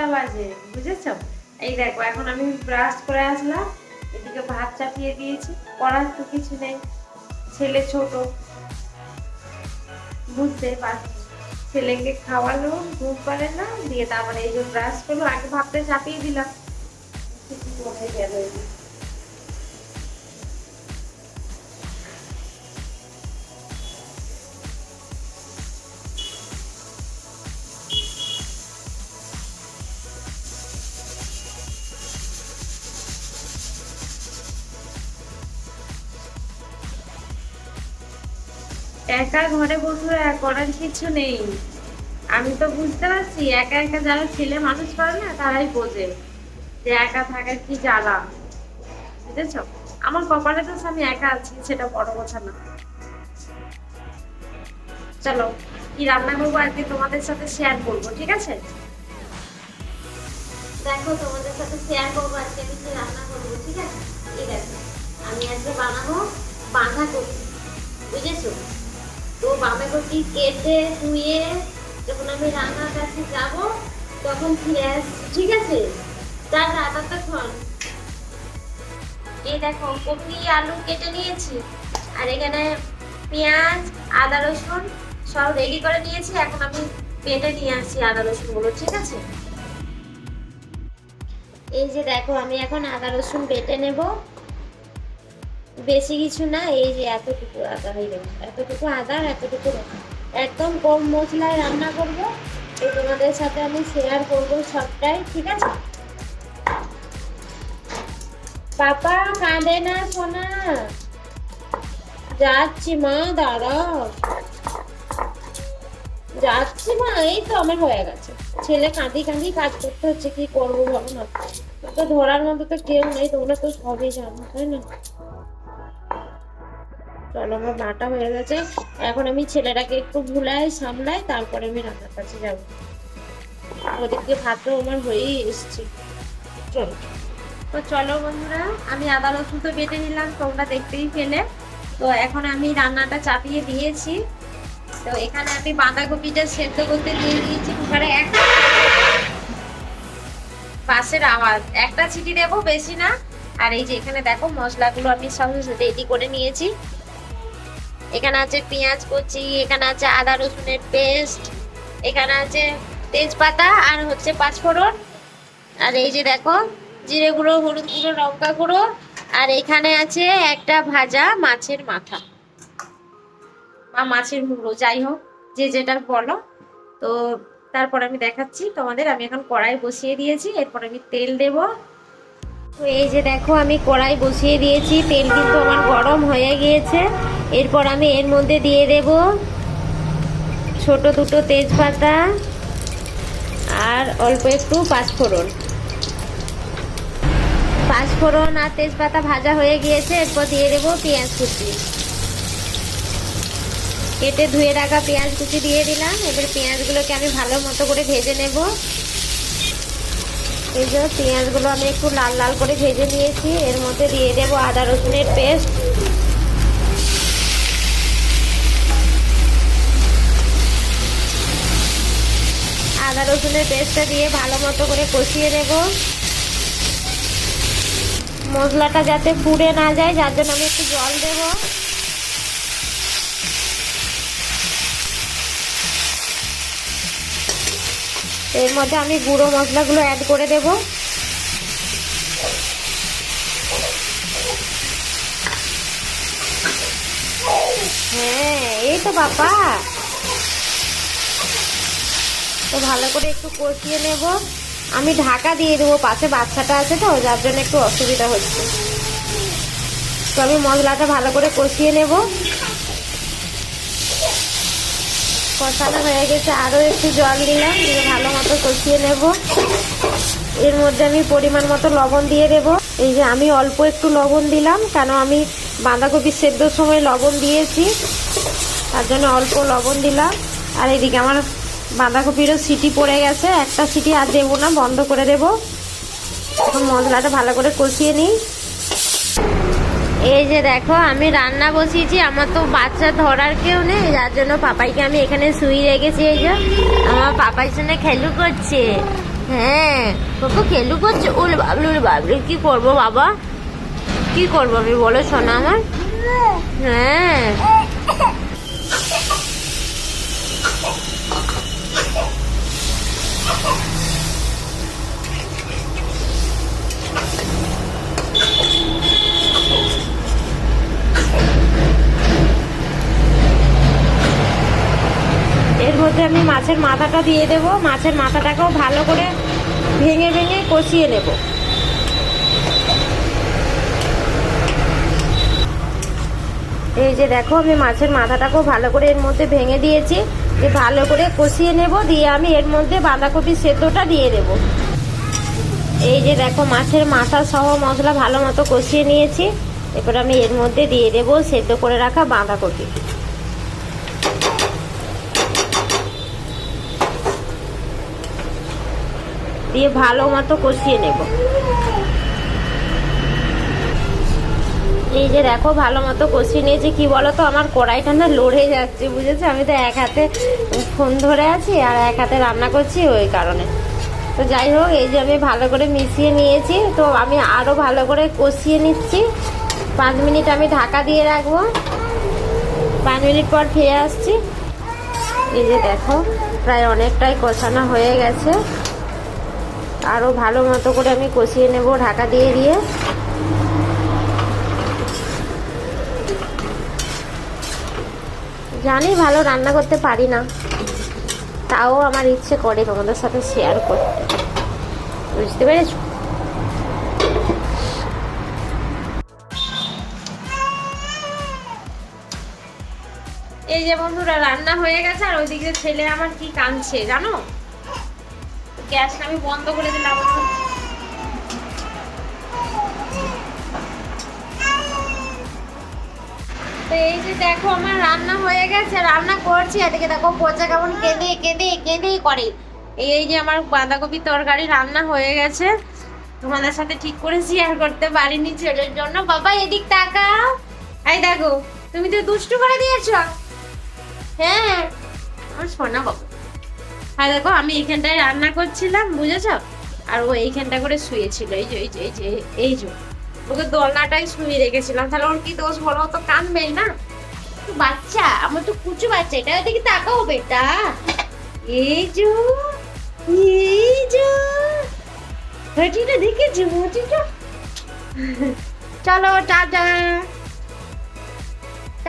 দশটা বাজে, বুঝেছ? এই দেখো, এখন আমি ব্রাশ করে আসলাম, এদিকে ভাত চাপিয়ে দিয়েছি, করার তো কিছু নেই, ছেলে ছোট। বুঝতে পারছি। ছেলেকে খাওয়ালো, ঘুম পারে না, দিয়ে তারপরে এই যে ব্রাশ করল, আগে ভাতটা চাপিয়ে দিলাম। কিছু মনে গেল একা ঘরে বন্ধুরা করার কিছু নেই। আমি তো বুঝতে পারছি, একা একা যারা ছেলে মানুষ করে না, তারাই বোঝে যে একা থাকার কি জ্বালা। বুঝেছ? আমার কপালে তো আমি একা আছি, সেটা বড় কথা না। চলো, কি রান্না করব আজকে তোমাদের সাথে শেয়ার করব, ঠিক আছে? দেখো, তোমাদের সাথে শেয়ার করব আজকে আমি কি রান্না করব, ঠিক আছে? ঠিক আছে। আমি আজকে বানাবো বাঁধাকপি, বুঝেছ? তো বাঁধাকপি কেটে ধুয়ে যখন আমি রান্নার কাছে যাব, তখন ফিরে ঠিক আছে? টাটা ততক্ষণ এই দেখো, কপি, আলু কেটে নিয়েছি, আর এখানে পেঁয়াজ, আদা, রসুন সব রেডি করে নিয়েছি। এখন আমি কেটে নিয়ে আসছি আদা রসুনগুলো ঠিক আছে? এই যে দেখো, আমি এখন আদা, রসুন বেটে নেব। বেশি কিছু না, এই যে এতটুকু আদা হয়ে গেল। এতটুকু আদা আর এতটুকু। একদম কম মশলায় রান্না করব তো তোমাদের সাথে আমি শেয়ার করব সবটাই, ঠিক আছে? পাপা কাঁদে না সোনা? যাচ্ছি মা, দাঁড়াও। যাচ্ছি মা, এই তো আমার হয়ে গেছে। ছেলে কাঁদি কাঁদি কাজ করতে হচ্ছে, কি করব বলো না? তো ধরার মতো তো কেউ নেই, তোমরা তো সবই জানো, তাই না? চলো, আমার বাটা হয়ে গেছে। এখন আমি ছেলেটাকে একটু ভুলাই সামলাই তারপরে আমি রান্নার কাছে যাব। ওদিকে ভাতও আমার হয়েই এসছে। চলো। তো চলো বন্ধুরা, আমি আদা রসুন তো বেটে নিলাম, তোমরা দেখতেই পেলে। তো এখন আমি রান্নাটা চাপিয়ে দিয়েছি। তো এখানে আমি বাঁধাকপিটা সেদ্ধ করতে দিয়ে দিয়েছি। কুকারে একটা পাশের আওয়াজ। একটা ছিটি দেবো, বেশি না। আর এই যে এখানে দেখো, মশলাগুলো আমি সব রেডি করে নিয়েছি। এখানে আছে পেঁয়াজ কুচি, এখানে আছে আদা রসুনের পেস্ট, এখানে আছে তেজপাতা আর হচ্ছে পাঁচফোড়ন আর এই যে দেখো, জিরে গুঁড়ো, হলুদ গুঁড়ো, লঙ্কা গুঁড়ো, আর এখানে আছে একটা ভাজা মাছের মাথা। বা মাছের মুড়ো যাই হোক, যে যেটা বলো। তো তারপর আমি দেখাচ্ছি তোমাদের, আমি এখন কড়াই বসিয়ে দিয়েছি, এরপর আমি তেল দেব। তো এই যে দেখো, আমি কড়াই বসিয়ে দিয়েছি, তেল কিন্তু আমার গরম হয়ে গিয়েছে। এরপর আমি এর মধ্যে দিয়ে দেব ছোট দুটো তেজপাতা আর অল্প একটু পাঁচফোড়ন। পাঁচফোড়ন আর তেজপাতা ভাজা হয়ে গিয়েছে, এরপর দিয়ে দেব পেঁয়াজ কুচি। কেটে ধুয়ে রাখা পেঁয়াজ কুচি দিয়ে দিলাম। এবার পেঁয়াজগুলোকে আমি ভালো মতো করে ভেজে নেব। এই যে পেঁয়াজগুলো আমি একটু লাল লাল করে ভেজে নিয়েছি। এর মধ্যে দিয়ে দেব আদা রসুনের পেস্ট। আদা রসুনের পেস্টটা দিয়ে ভালো মতো করে কষিয়ে নেব। মশলাটা যাতে পুড়ে না যায়, যার জন্য আমি একটু জল দেবো। এর মধ্যে আমি গুঁড়ো মশলাগুলো অ্যাড করে দেব। হ্যাঁ এই তো বাবা। তো ভালো করে একটু কষিয়ে নেব। আমি ঢাকা দিয়ে দেবো, পাশে বাচ্চাটা আছে তো, যার জন্য একটু অসুবিধা হচ্ছে। তো আমি মশলাটা ভালো করে কষিয়ে নেব। কষানো হয়ে গেছে আরও একটু জল দিলাম দিয়ে ভালো মতো কষিয়ে নেব। এর মধ্যে আমি পরিমাণ মতো লবণ দিয়ে দেব। এই যে আমি অল্প একটু লবণ দিলাম, কেন আমি বাঁধাকপি সেদ্ধর সময় লবণ দিয়েছি, তার জন্য অল্প লবণ দিলাম। আর এদিকে আমার বাঁধাকপিরও সিটি পড়ে গেছে, একটা সিটি আর দেবো না, বন্ধ করে দেব। এখন মশলাটা ভালো করে কষিয়ে নিই। এই যে দেখো, আমি রান্না বসিয়েছি, আমার তো বাচ্চা ধরার কেউ নেই, যার জন্য পাপাইকে আমি এখানে শুই রেখেছি, এই যে। আমার পাপাই সঙ্গে খেলু করছে। হ্যাঁ বাবা খেলু করছে? উল বাবলু উল বাবলু কি করব বাবা? কি করব আমি? বলো শোনা আমার। হ্যাঁ এর মধ্যে আমি মাছের মাথাটা দিয়ে দেব। মাছের মাথাটাকেও ভালো করে ভেঙে ভেঙে কষিয়ে নেব। এই যে দেখো, আমি মাছের মাথাটাকেও ভালো করে এর মধ্যে ভেঙে দিয়েছি। যে ভালো করে কষিয়ে নেব, দিয়ে আমি এর মধ্যে বাঁধাকপি সেদ্ধটা দিয়ে দেব। এই যে দেখো, মাছের মাথা সহ মশলা ভালো মতো কষিয়ে নিয়েছি। এরপর আমি এর মধ্যে দিয়ে দেব সেদ্ধ করে রাখা বাঁধাকপি। দিয়ে ভালো মতো কষিয়ে নেব। এই যে দেখো, ভালো মতো কষিয়ে নিয়েছি। কি বলো তো আমার কড়াইটা না লড়ে যাচ্ছে, বুঝেছ? আমি তো এক হাতে ফোন ধরে আছি আর এক হাতে রান্না করছি ওই কারণে। তো যাই হোক, এই যে আমি ভালো করে মিশিয়ে নিয়েছি। তো আমি আরও ভালো করে কষিয়ে নিচ্ছি। পাঁচ মিনিট আমি ঢাকা দিয়ে রাখব। পাঁচ মিনিট পর ফিরে আসছি। এই যে দেখো, প্রায় অনেকটাই কষানো হয়ে গেছে। আরও ভালো মতো করে আমি কষিয়ে নেব, ঢাকা দিয়ে দিয়ে। জানি ভালো রান্না করতে পারি না, তাও আমার ইচ্ছে করে তোমাদের সাথে শেয়ার করতে। বুঝতে পেরেছ? এই যে বন্ধুরা, রান্না হয়ে গেছে, আর ওইদিকে ছেলে আমার কি কাঁদছে, জানো? গ্যাসটা আমি বন্ধ করে দিলাম তো এই যে দেখো আমার রান্না হয়ে গেছে, রান্না করছি। এদিকে দেখো পচা কেমন কেঁদে কেঁদে, কেঁদেই করে। এই যে আমার বাঁধাকপি তরকারি রান্না হয়ে গেছে। তোমাদের সাথে ঠিক করে শেয়ার করতে পারিনি ছেলের জন্য। বাবা, এদিক তাকাও। এই দেখো, তুমি তো দুষ্টু করে দিয়েছ। হ্যাঁ আমার সোনা বাবা। আর দেখো আমি এইখানটায় রান্না করছিলাম বুঝেছ? আর ও এইখানটা করে শুয়েছিল এই যে এই যে এই যে এই যে। ওকে দোলনাটাই শুয়ে রেখেছিলাম তাহলে ওর কি দোষ বলো? তো কানবেই না? বাচ্চা আমার তো কুচু বাচ্চা এটা দেখি তাকাও বেটা। এই যে এই যে হাঁটিটা দেখেছ চলো টাটা।